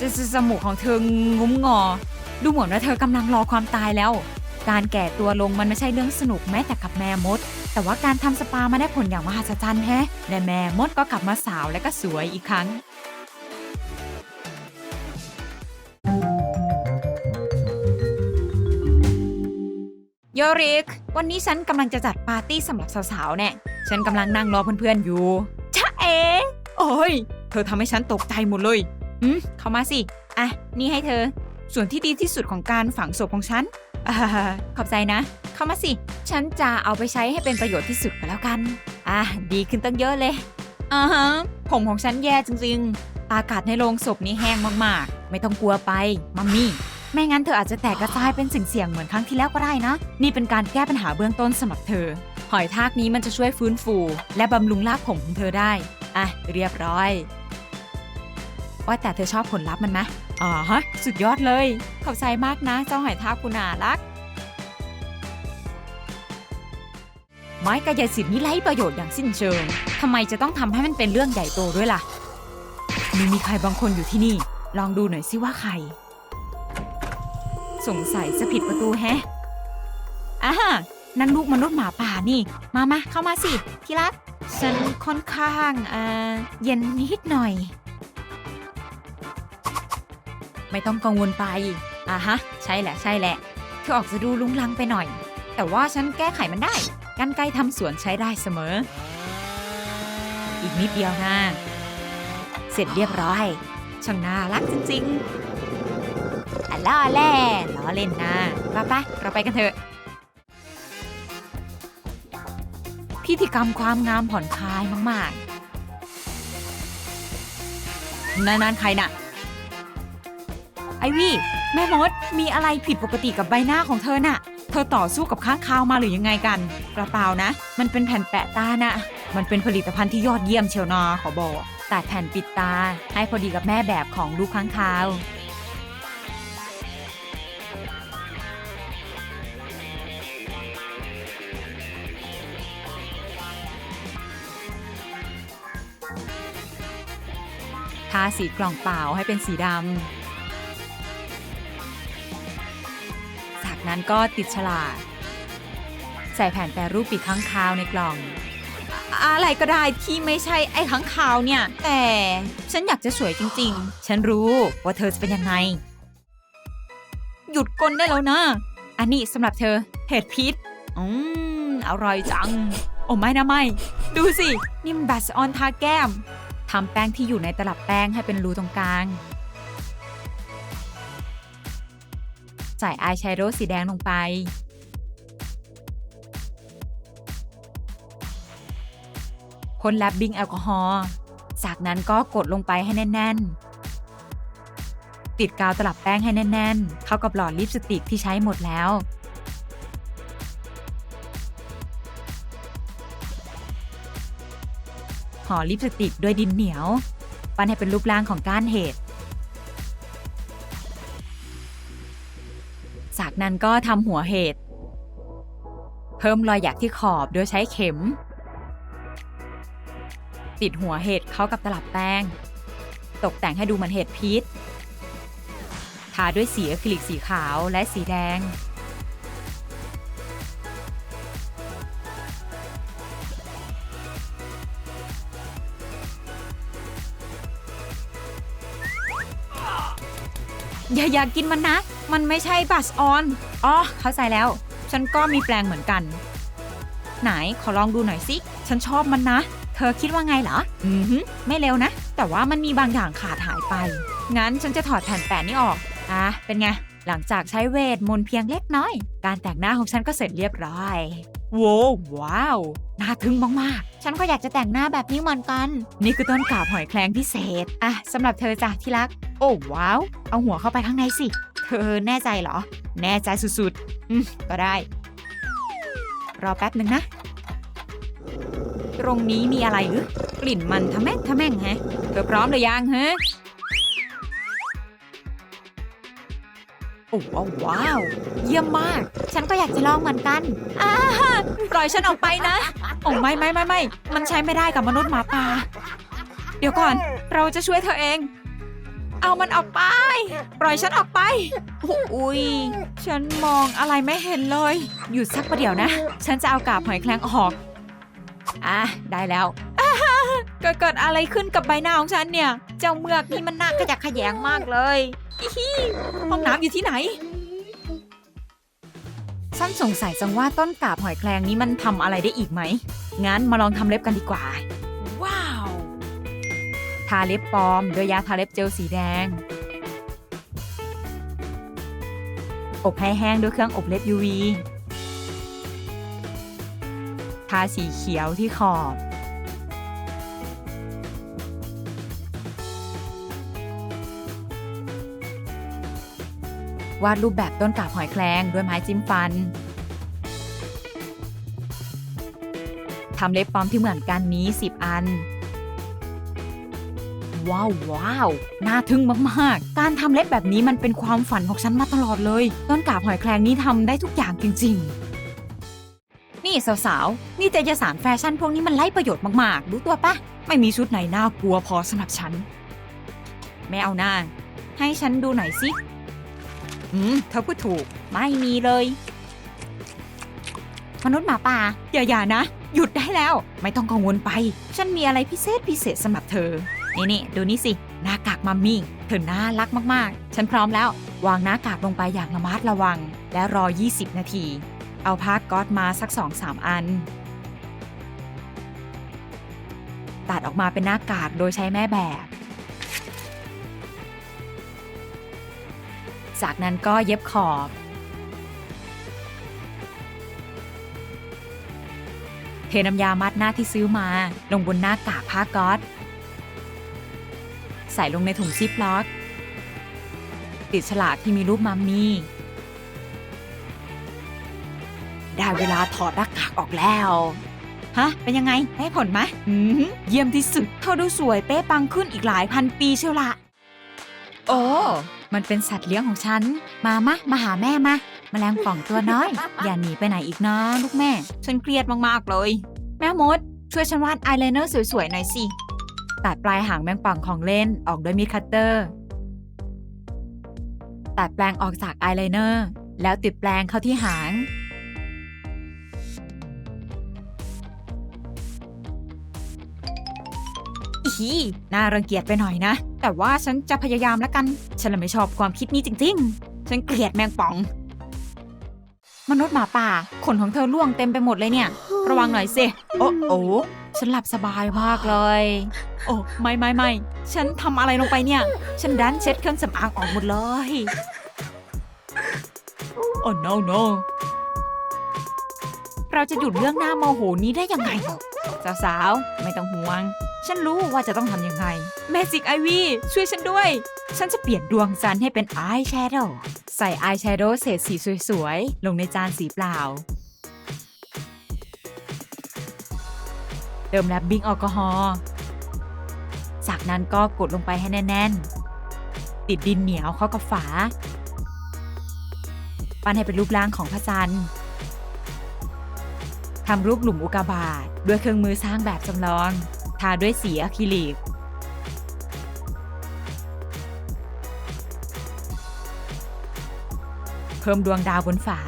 จะจะจมูกของเธองุ้มงอ ดูเหมือนว่าเธอกำลังรอความตายแล้ว การแก่ตัวลงมันไม่ใช่เรื่องสนุกแม้แต่กับแม่มด แต่ว่าการทำสปามาได้ผลอย่างมหัศจรรย์แฮะและแม่มดก็กลับมาสาวและก็สวยอีกครั้งโยริก วันนี้ฉันกำลังจะจัดปาร์ตี้สำหรับสาวๆเนี่ย ฉันกำลังนั่งรอเพื่อนๆอยู่จ้าเอ๋โอ้ย เธอทำให้ฉันตกใจหมดเลย อืมเข้ามาสิ อะ นี่ให้เธอ ส่วนที่ดีที่สุดของการฝังศพของฉันอขอบใจนะ เข้ามาสิ ฉันจะเอาไปใช้ให้เป็นประโยชน์ที่สุดก็แล้วกัน อะ ดีขึ้นตั้งเยอะเลยอ่าฮะผมของฉันแย่จริงๆ อากาศในโรงศพนี้แห้งมากๆ ไม่ต้องกลัวไป มัมมี่ ไม่งั้นเธออาจจะแตกกระจายเป็นสิ่งเสี่ยงเหมือนครั้งที่แล้วก็ได้นะ นี่เป็นการแก้ปัญหาเบื้องต้นสำหรับเธอ หอยทากนี้มันจะช่วยฟื้นฟู และบำรุงรากผมของเธอได้ อะ เรียบร้อย ว่าแต่เธอชอบผลลัพธ์มันไหมอ๋อฮะ สุดยอดเลย ขอบใจมากนะ เจ้าหอยทากคุณารัก ไม้กายสิทธิ์นี้ไร้ประโยชน์อย่างสิ้นเชิงทำไมจะต้องทำให้มันเป็นเรื่องใหญ่โตด้วยล่ะ มีมีใครบางคนอยู่ที่นี่ ลองดูหน่อยสิว่าใคร สงสัยจะผิดประตูแฮะอ่านั่นลูกมนุษย์หมาป่านี่ มามาเข้ามาสิ ที่รักฉันค่อนข้างอ่าเย็นนิดหน่อย ไม่ต้องกังวลไป อ่าฮะ ใช่แหละใช่แหละเธอออกจะดูลุงลังไปหน่อย แต่ว่าฉันแก้ไขมันได้กันไกลทำสวนใช้ได้เสมอ อีกนิดเดียวนะเสร็จเรียบร้อย ช่างน่ารักจริงๆอะล่อแล่ล้อเล่นนะไปไปเราไปกันเถอะ พิธีกรรมความงามผ่อนคลายมากๆนานๆใครน่ะ ไอวี่แม่มดมีอะไรผิดปกติกับใบหน้าของเธอน่ะ เธอต่อสู้กับข้างคาวมาหรือยังไงกันเปล่านะ มันเป็นแผ่นแปะตาน่ะ มันเป็นผลิตภัณฑ์ที่ยอดเยี่ยมเชียวนาขอบอกแต่แผ่นปิดตา ให้พอดีกับแม่แบบของลูกข้างคาวทาสีกล่องเปล่าให้เป็นสีดำ นั้นก็ติดฉลากใส่แผ่นแปรรูปปีกข้างคาวในกล่อง อะไรก็ได้ที่ไม่ใช่ไอ้ข้างคาวเนี่ย แต่ฉันอยากจะสวยจริง ๆ ฉันรู้ว่าเธอจะเป็นยังไง หยุดกลนได้แล้วนะ อันนี้สำหรับเธอเห็ดพิษอืมอร่อยจัง โอ้ไม่นะไม่ ดูสิ นี่มันบัสออนทาแก้มทำแป้งที่อยู่ในตลับแป้งให้เป็นรูตรงกลาง ใส่อายแชโดว์สีแดงลงไปพ่นแลบบิ้งแอลกอฮอล์ จากนั้นก็กดลงไปให้แน่น ๆ ติดกาวตลับแป้งให้แน่น ๆ เข้ากับหลอดลิปสติกที่ใช้หมดแล้ว ห่อลิปสติกด้วยดินเหนียว ปั้นให้เป็นรูปร่างของก้านเห็ด จากนั้นก็ทำหัวเห็ดเพิ่มรอยหยักที่ขอบโดยใช้เข็ม ติดหัวเห็ดเข้ากับตลับแป้ง ตกแต่งให้ดูเหมือนเห็ดพิษทาด้วยสีอะคริลิกสีขาวและสีแดง อย่าอยากกินมันนะ มันไม่ใช่บัสออน อ๋อ เข้าใจแล้ว ฉันก็มีแปลงเหมือนกัน ไหน ขอลองดูหน่อยสิ ฉันชอบมันนะ เธอคิดว่าไงเหรอ อือฮึไม่เร็วนะ แต่ว่ามันมีบางอย่างขาดหายไป งั้นฉันจะถอดแผ่นแปะนี้ออก อะ เป็นไง หลังจากใช้เวทมนต์เพียงเล็กน้อย การแต่งหน้าของฉันก็เสร็จเรียบร้อย โว้วว้าว น่าทึ่งมากๆ ฉันก็อยากจะแต่งหน้าแบบนี้เหมือนกัน นี่คือต้นกาบหอยแครงพิเศษ อะสำหรับเธอจ้ะที่รัก โอ้ว้าว เอาหัวเข้าไปข้างในสิ เธอแน่ใจเหรอ แน่ใจสุดๆ อืม ก็ได้ รอแป๊บหนึ่งนะ ตรงนี้มีอะไรหรือกลิ่นมันทะแม่งทะแม่งแฮะ เธอพร้อมหรือยังฮะ โอ้ว้าว เยี่ยมมาก ฉันก็อยากจะลองเหมือนกันอ่าปล่อยฉันออกไปนะ โอ้ไม่ไม่ไม่ไม่ มันใช้ไม่ได้กับมนุษย์หมาป่า เดี๋ยวก่อน เราจะช่วยเธอเอง เอามันออกไป ปล่อยฉันออกไป อุ้ย ฉันมองอะไรไม่เห็นเลย หยุดสักประเดี๋ยวนะ ฉันจะเอากาบหอยแครงออก อะ ได้แล้วเกิดเกิดอะไรขึ้นกับใบหน้าของฉันเนี่ย เจ้าเมือกนี่มันน่ากระยักขยงมากเลย ห้องน้ำอยู่ที่ไหน ฉันสงสัยจังว่าต้นกาบหอยแครงนี้มันทำอะไรได้อีกไหม งั้นมาลองทำเล็บกันดีกว่า ว้าว ทาเล็บปลอมด้วยยาทาเล็บเจลสีแดง อบให้แห้งด้วยเครื่องอบเล็บ UV ทาสีเขียวที่ขอบ วาดรูปแบบต้นกาบหอยแครงด้วยไม้จิ้มฟันทำเล็บปลอมที่เหมือนกันนี้ 10 อัน ว้าวว้าวน่าทึ่งมาก ๆ การทำเล็บแบบนี้มันเป็นความฝันของฉันมาตลอดเลย ต้นกาบหอยแครงนี้ทำได้ทุกอย่างจริง ๆ นี่สาว ๆ นี่เจยสารแฟชั่นพวกนี้มันไร้ประโยชน์มาก ๆ รู้ตัวปะ ไม่มีชุดไหนน่ากลัวพอสำหรับฉัน ไม่เอาหน้า ให้ฉันดูหน่อยสิ อืมเธอพูดถูก ไม่มีเลย มนุษย์หมาป่า อย่าอย่านะ หยุดได้แล้ว ไม่ต้องกังวลไป ฉันมีอะไรพิเศษพิเศษสำหรับเธอ นี่นี่ดูนี่สิ หน้ากากมัมมี่ เธอน่ารักมากๆ ฉันพร้อมแล้ว วางหน้ากากลงไปอย่างระมัดระวัง และรอ 20 นาที เอาผ้าก๊อตมาสัก2-3อันตัดออกมาเป็นหน้ากากโดยใช้แม่แบบ จากนั้นก็เย็บขอบ เทน้ำยามัดหน้าที่ซื้อมา ลงบนหน้ากากผ้าก๊อตใส่ลงในถุงซิปล็อก ติดฉลากที่มีรูปมัมมี่ ได้เวลาถอดหน้ากากออกแล้ว ฮะ เป็นยังไง ได้ผลไหมอืมเยี่ยมที่สุด เธอดูสวยเป๊ะปังขึ้นอีกหลายพันปีเชียวละ โอ้ มันเป็นสัตว์เลี้ยงของฉัน มามะมาหาแม่มาแมลงป่องตัวน้อย อย่าหนีไปไหนอีกนะลูกแม่ ฉันเครียดมากๆเลย แม่มด ช่วยฉันวาดอายไลเนอร์สวยๆหน่อยสิ ตัดปลายหางแมงป่องของเล่นออกด้วยมีดคัตเตอร์ ตัดแปลงออกจากอายไลเนอร์ แล้วติดแปลงเข้าที่หาง อีน่ารังเกียจไปหน่อยนะ แต่ว่าฉันจะพยายามแล้วกัน ฉันเลยไม่ชอบความคิดนี้จริง ๆ ฉันเกลียดแมงป่อง มนุษย์หมาป่า ขนของเธอร่วงเต็มไปหมดเลยเนี่ย ระวังหน่อยสิ โอ้โอ้ฉันหลับสบายมากเลย โอ้ไม่ไม่ไม่ฉันทำอะไรลงไปเนี่ย ฉันดันเช็ดเครื่องสำอางออกหมดเลย โอ้ no no เราจะหยุดเรื่องหน้าโมโหนี้ได้ยังไงสาวๆ ไม่ต้องห่วง ฉันรู้ว่าจะต้องทำยังไง Magic Ivy ช่วยฉันด้วย ฉันจะเปลี่ยนดวงจันทร์ให้เป็นอายแชโดว์ใส่อายแชโดว์เศษสีสวยๆ ลงในจานสีเปล่า เติมแลบบิ้งแอลกอฮอล์จากนั้นก็กดลงไปให้แน่นๆ ติดดินเหนียวเข้ากับฝา ปั้นให้เป็นรูปร่างของพระจันทร์ทำรูปหลุมอุกาบาตด้วยเครื่องมือสร้างแบบจำลอง ทาด้วยสีอะคริลิกเพิ่มดวงดาวบนฝา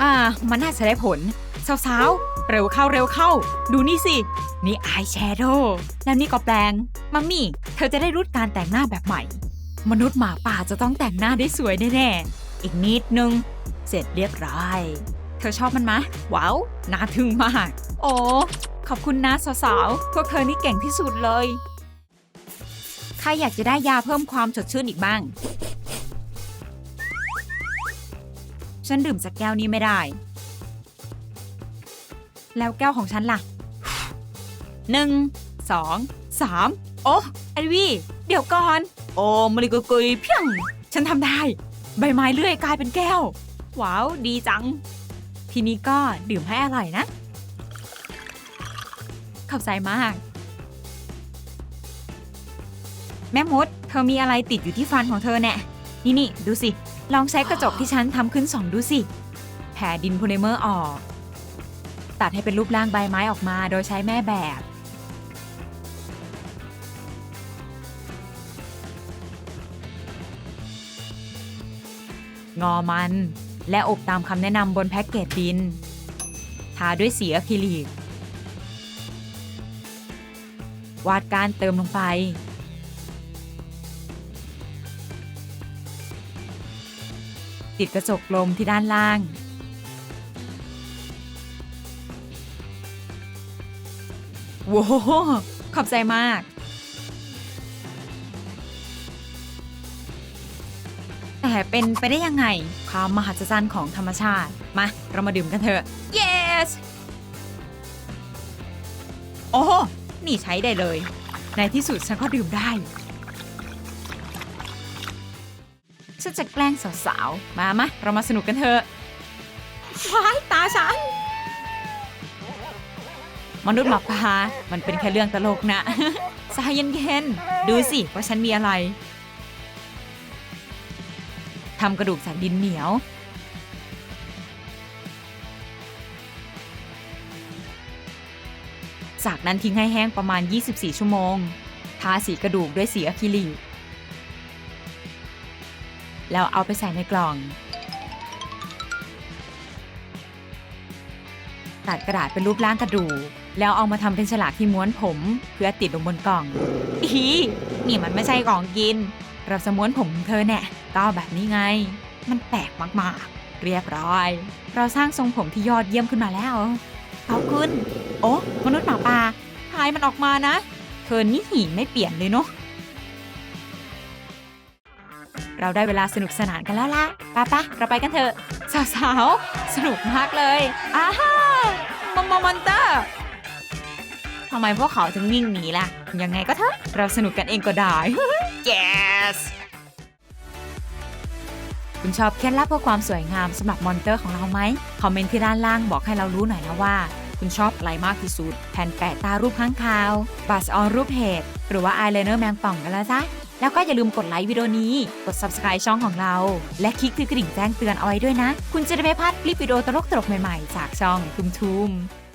อ่า มันน่าจะได้ผล สาวๆ เร็วเข้าเร็วเข้า ดูนี่สิ นี่อายแชโดว์แล้วนี่ก็แปลง มัมมี่ เธอจะได้รุดการแต่งหน้าแบบใหม่ มนุษย์หมาป่าจะต้องแต่งหน้าได้สวยแน่ๆ อีกนิดนึง เสร็จเรียบร้อย เธอชอบมันไหมว้าว น่าทึ่งมาก โอ้ ขอบคุณนะสาวๆ พวกเธอนี่เก่งที่สุดเลย ใครอยากจะได้ยาเพิ่มความสดชื่นอีกบ้าง ฉันดื่มจากแก้วนี้ไม่ได้ แล้วแก้วของฉันล่ะหนึ่งสองสามโอ้ไอวี่เดี๋ยวก่อน โอ้มริกุกุยเพียง ฉันทำได้ ใบไม้เลื่อยกลายเป็นแก้ว ว้าว ดีจัง ทีนี้ก็ดื่มให้อร่อยนะ ขอบใจมาก แม่มด เธอมีอะไรติดอยู่ที่ฟันของเธอแน่นี่นี่ดูสิ ลองใช้กระจกที่ฉันทำขึ้นสองดูสิ แผ่ดินโพลิเมอร์ออก ตัดให้เป็นรูปร่างใบไม้ออกมาโดยใช้แม่แบบงอมัน และอบตามคำแนะนำบนแพ็กเกจดิน ทาด้วยสีอะคริลิก วาดการเติมลงไป ติดกระจกลมที่ด้านล่างว้าวขอบใจมาก แต่เป็นไปได้ยังไง ความมหัศจรรย์ของธรรมชาติ มา เรามาดื่มกันเถอะ yes โอ้นี่ใช้ได้เลย ในที่สุดฉันก็ดื่มได้ ฉันจะแกล้งสาวๆ มามาเรามาสนุกกันเถอะว้ายตาฉัน มนุษย์หมาป่ามันเป็นแค่เรื่องตลกนะใจเย็นๆ ดูสิว่าฉันมีอะไร ทำกระดูกจากดินเหนียว จากนั้นทิ้งให้แห้งประมาณ 24 ชั่วโมง ทาสีกระดูกด้วยสีอะคริลิก แล้วเอาไปใส่ในกล่อง ตัดกระดาษเป็นรูปร่างกระดูก แล้วเอามาทำเป็นฉลากที่ม้วนผม เพื่อติดลงบนกล่อง อี นี่มันไม่ใช่ของกิน เราจะม้วนผมเธอแน่ก็แบบนี้ไง มันแปลกมากๆ เรียบร้อย เราสร้างทรงผมที่ยอดเยี่ยมขึ้นมาแล้วขอบคุณ โอ้มนุษย์หมาป่าพายมันออกมานะ เธอนี่หีไม่เปลี่ยนเลยเนาะเราได้เวลาสนุกสนานกันแล้วล่ะป้าปะเราไปกันเถอะ สาวๆ สนุกมากเลยอ้าฮ่ามอมมอนเตอร์ทำไมพวกเขาถึงวิ่งหนีล่ะ ยังไงก็เถอะ เราสนุกกันเองก็ได้ S คุณชอบเคล็ดลับเพื่อความสวยงามสำหรับมอนเตอร์ของเราไหม คอมเมนต์ที่ด้านล่างบอกให้เรารู้หน่อยนะว่า คุณชอบอะไรมากที่สุด แผ่นแปะตารูปข้างคาว บัสออนรูปเห็ดหรือว่าอายไลเนอร์แมงป่องกันแล้วจ้ะแล้วก็อย่าลืมกดไลค์วิดีโอนี้ กด subscribe ช่องของเรา และคลิกที่กระดิ่งแจ้งเตือนเอาไว้ด้วยนะ คุณจะได้ไม่พลาดคลิปวิดีโอตลกๆใหม่ๆ จากช่องทุมๆ